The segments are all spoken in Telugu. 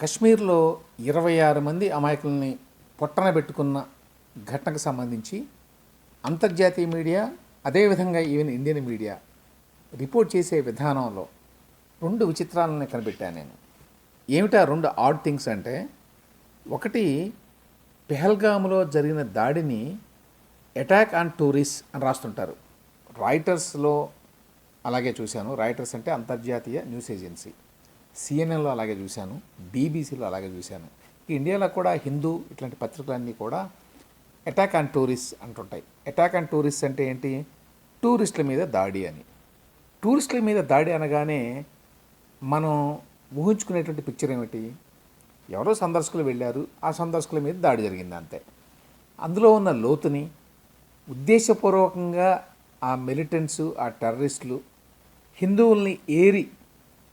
కశ్మీర్లో ఇరవై ఆరు మంది అమాయకుల్ని పొట్టన పెట్టుకున్న ఘటనకు సంబంధించి అంతర్జాతీయ మీడియా అదేవిధంగా ఈవెన్ ఇండియన్ మీడియా రిపోర్ట్ చేసే విధానంలో రెండు విచిత్రాలను కనిపెట్టాను నేను. ఏమిటా రెండు ఆడ్ థింగ్స్ అంటే ఒకటి పెహల్గాములో జరిగిన దాడిని అటాక్ ఆన్ టూరిస్ట్ అని రాస్తుంటారు. రాయిటర్స్లో అలాగే చూశాను. రాయిటర్స్ అంటే అంతర్జాతీయ న్యూస్ ఏజెన్సీ. సిఎన్ఎన్లో అలాగే చూశాను బీబీసీలో అలాగే చూశాను. ఇండియాలో కూడా హిందూ ఇట్లాంటి పత్రికలన్నీ కూడా అటాక్ ఆన్ టూరిస్ట్ అంటుంటాయి. అటాక్ ఆన్ టూరిస్ట్ అంటే ఏంటి? టూరిస్టుల మీద దాడి అని. టూరిస్టుల మీద దాడి అనగానే మనం ఊహించుకునేటువంటి పిక్చర్ ఏమిటి? ఎవరో సందర్శకులు వెళ్ళారు ఆ సందర్శకుల మీద దాడి జరిగింది అంతే. అందులో ఉన్న లోతుని ఉద్దేశపూర్వకంగా ఆ మిలిటెంట్స్ ఆ టెర్రరిస్టులు హిందువుల్ని ఏరి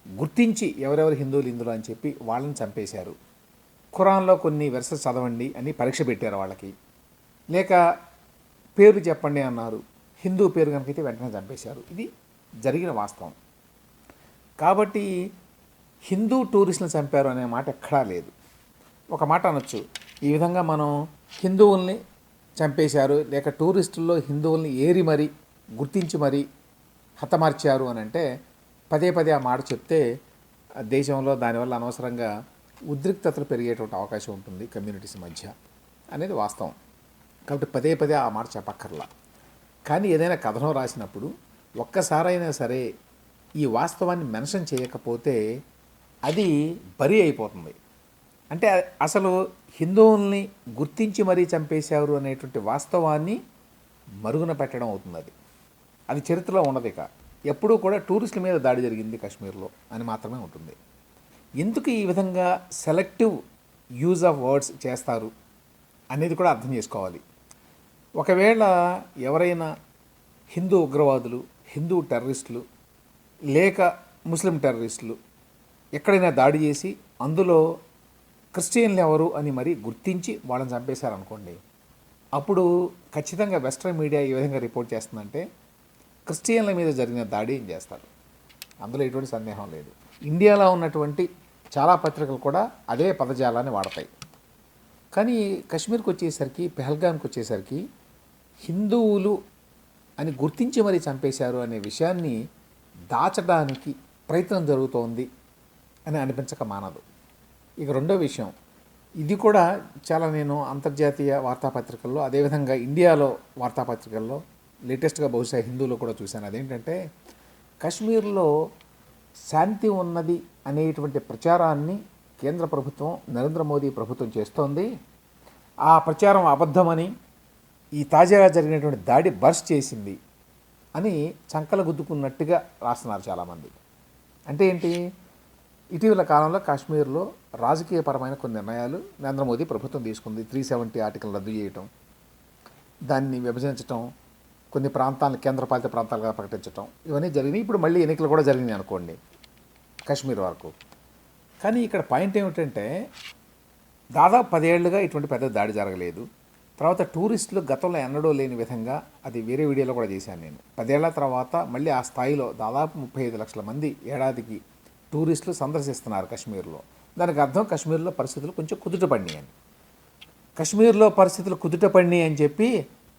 గుర్తించి ఎవరెవరు హిందువులు ఇందులో అని చెప్పి వాళ్ళని చంపేశారు. ఖురాన్లో కొన్ని వెర్సెస్ చదవండి అని పరీక్ష పెట్టారు వాళ్ళకి. లేక పేరు చెప్పండి అన్నారు. హిందూ పేరు కనుకైతే వెంటనే చంపేశారు. ఇది జరిగిన వాస్తవం. కాబట్టి హిందూ టూరిస్టులను చంపారు అనే మాట ఎక్కడా లేదు. ఒక మాట అనొచ్చు. ఈ విధంగా మనం హిందువుల్ని చంపేశారు లేక టూరిస్టుల్లో హిందువుల్ని ఏరి మరి గుర్తించి మరి హతమార్చారు అని అంటే పదే పదే ఆ మాట చెప్తే దేశంలో దానివల్ల అనవసరంగా ఉద్రిక్తతలు పెరిగేటువంటి అవకాశం ఉంటుంది కమ్యూనిటీస్ మధ్య అనేది వాస్తవం. కాబట్టి పదే పదే ఆ మాట చెప్పక్కర్లా. కానీ ఏదైనా కథనం రాసినప్పుడు ఒక్కసారైనా సరే ఈ వాస్తవాన్ని మెన్షన్ చేయకపోతే అది బరి అయిపోతుంది. అంటే అసలు హిందువుల్ని గుర్తించి మరీ చంపేశారు అనేటువంటి వాస్తవాన్ని మరుగున పెట్టడం అవుతుంది అది. అది చరిత్రలో ఉండదు ఇక. ఎప్పుడూ కూడా టూరిస్టుల మీద దాడి జరిగింది కాశ్మీర్లో అని మాత్రమే ఉంటుంది. ఎందుకు ఈ విధంగా సెలెక్టివ్ యూజ్ ఆఫ్ వర్డ్స్ చేస్తారు అనేది కూడా అర్థం చేసుకోవాలి. ఒకవేళ ఎవరైనా హిందూ ఉగ్రవాదులు హిందూ టెర్రరిస్టులు లేక ముస్లిం టెర్రరిస్టులు ఎక్కడైనా దాడి చేసి అందులో క్రిస్టియన్లు ఎవరు అని మరి గుర్తించి వాళ్ళని చంపేశారనుకోండి అప్పుడు ఖచ్చితంగా వెస్ట్రన్ మీడియా ఈ విధంగా రిపోర్ట్ చేస్తుందంటే క్రిస్టియన్ల మీద జరిగిన దాడి ఏం చేస్తారు? అందులో ఎటువంటి సందేహం లేదు. ఇండియాలో ఉన్నటువంటి చాలా పత్రికలు కూడా అదే పదజాలాన్ని వాడతాయి. కానీ కశ్మీర్కి వచ్చేసరికి పెహల్గాన్కి వచ్చేసరికి హిందువులు అని గుర్తించి మరీ చంపేశారు అనే విషయాన్ని దాచడానికి ప్రయత్నం జరుగుతోంది అని అనిపించక మానదు. ఇక రెండో విషయం ఇది కూడా చాలా నేను అంతర్జాతీయ వార్తాపత్రికల్లో అదేవిధంగా ఇండియాలో వార్తాపత్రికల్లో లేటెస్ట్గా బహుశా హిందువులు కూడా చూశాను. అదేంటంటే కాశ్మీర్లో శాంతి ఉన్నది అనేటువంటి ప్రచారాన్ని కేంద్ర ప్రభుత్వం నరేంద్ర మోదీ ప్రభుత్వం చేస్తోంది. ఆ ప్రచారం అబద్ధమని ఈ తాజాగా జరిగినటువంటి దాడి బర్స్ చేసింది అని చంకల గుద్దుకున్నట్టుగా రాస్తున్నారు చాలామంది. అంటే ఏంటి? ఇటీవల కాలంలో కాశ్మీర్లో రాజకీయపరమైన కొన్ని నిర్ణయాలు నరేంద్ర మోదీ ప్రభుత్వం తీసుకుంది. త్రీ సెవెంటీ ఆర్టికల్ రద్దు చేయటం దాన్ని విభజించటం కొన్ని ప్రాంతాలను కేంద్రపాలిత ప్రాంతాలుగా ప్రకటించటం. ఇవన్నీ జరిగినాయి. ఇప్పుడు మళ్ళీ ఎన్నికలు కూడా జరిగినాయి అనుకోండి. కాశ్మీర్ వరకు. కానీ ఇక్కడ పాయింట్ ఏమిటంటే దాదాపు పదేళ్ళుగా ఇటువంటి పెద్ద దాడి జరగలేదు. తర్వాత టూరిస్టులు గతంలో ఎన్నడూ లేని విధంగా అది వేరే వీడియోలో కూడా చేశాను నేను. పదేళ్ళ తర్వాత మళ్ళీ ఆ స్థాయిలో దాదాపు ముప్పై ఐదు లక్షల మంది ఏడాదికి టూరిస్టులు సందర్శిస్తున్నారు కాశ్మీర్లో. దానికి అర్థం కాశ్మీర్లో పరిస్థితులు కొంచెం కుదుట పడినాయి అని కశ్మీర్లో పరిస్థితులు కుదుట పడినాయి అని చెప్పి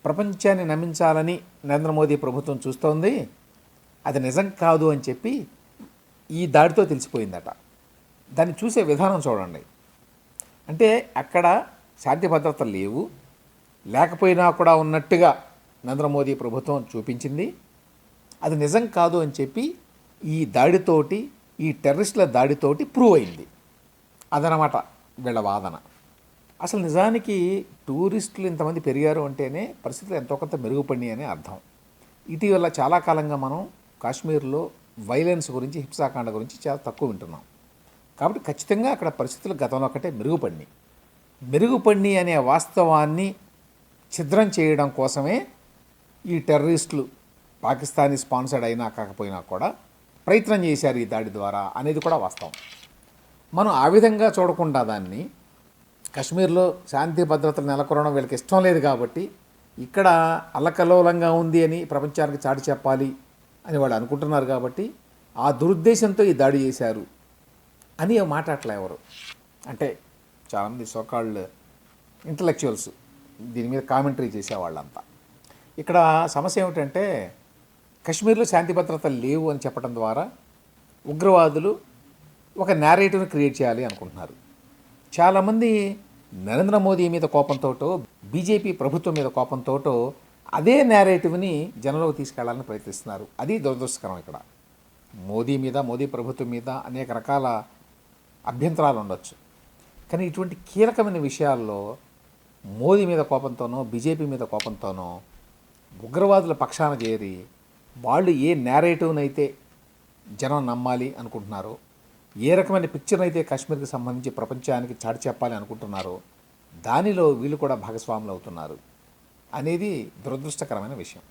ప్రపంచాన్ని నమ్మించాలని నరేంద్ర మోదీ ప్రభుత్వం చూస్తోంది. అది నిజం కాదు అని చెప్పి ఈ దాడితో తెలిసిపోయిందట. దాన్ని చూసే విధానం చూడండి. అంటే అక్కడ శాంతి భద్రతలు లేవు. లేకపోయినా కూడా ఉన్నట్టుగా నరేంద్ర మోదీ ప్రభుత్వం చూపించింది. అది నిజం కాదు అని చెప్పి ఈ దాడితోటి ఈ టెర్రరిస్టుల దాడితోటి ప్రూవ్ అయింది. అదనమాట వీళ్ళ వాదన. అసలు నిజానికి టూరిస్టులు ఇంతమంది పెరిగారు అంటేనే పరిస్థితులు ఎంతో కొంత మెరుగుపడినాయి అని అర్థం. ఇటీవల చాలా కాలంగా మనం కాశ్మీర్లో వైలెన్స్ గురించి హింసాకాండ గురించి చాలా తక్కువ వింటున్నాం. కాబట్టి ఖచ్చితంగా అక్కడ పరిస్థితులు గతంలో ఒకటే మెరుగుపడినాయి. మెరుగుపడినాయి అనే వాస్తవాన్ని ఛిద్రం చేయడం కోసమే ఈ టెర్రరిస్టులు పాకిస్తానీ స్పాన్సర్డ్ అయినా కాకపోయినా కూడా ప్రయత్నం చేశారు ఈ దాడి ద్వారా అనేది కూడా వాస్తవం. మనం ఆ విధంగా చూడకుండా దాన్ని కశ్మీర్లో శాంతి భద్రతలు నెలకొనడం వీళ్ళకి ఇష్టం లేదు కాబట్టి ఇక్కడ అల్లకల్లోలంగా ఉంది అని ప్రపంచానికి చాటి చెప్పాలి అని వాళ్ళు అనుకుంటున్నారు కాబట్టి ఆ దురుద్దేశంతో ఈ దాడి చేశారు అని మాట్లాడలే ఎవరు. అంటే చాలామంది సోకాళ్ళు ఇంటలెక్చువల్స్ దీని మీద కామెంటరీ చేసేవాళ్ళంతా ఇక్కడ సమస్య ఏమిటంటే కశ్మీర్లో శాంతి భద్రతలు లేవు అని చెప్పడం ద్వారా ఉగ్రవాదులు ఒక నేరేటివ్ని క్రియేట్ చేయాలి అనుకుంటున్నారు. చాలామంది నరేంద్ర మోదీ మీద కోపంతోటో బీజేపీ ప్రభుత్వం మీద కోపంతోటో అదే నేరేటివ్ని జనంలోకి తీసుకెళ్ళాలని ప్రయత్నిస్తున్నారు. అది దురదృష్టకరం ఇక్కడ. మోదీ మీద మోదీ ప్రభుత్వం మీద అనేక రకాల అభ్యంతరాలు ఉండొచ్చు. కానీ ఇటువంటి కీలకమైన విషయాల్లో మోదీ మీద కోపంతోనో బీజేపీ మీద కోపంతోనో ఉగ్రవాదుల పక్షాన చేరి వాళ్ళు ఏ నేరేటివ్నైతే జనం నమ్మాలి అనుకుంటున్నారో ఏ రకమైన పిక్చర్ అయితే కాశ్మీర్కి సంబంధించి ప్రపంచానికి చాటి చెప్పాలి అనుకుంటున్నారో దానిలో వీళ్ళు కూడా భాగస్వాములు అవుతున్నారు అనేది దురదృష్టకరమైన విషయం.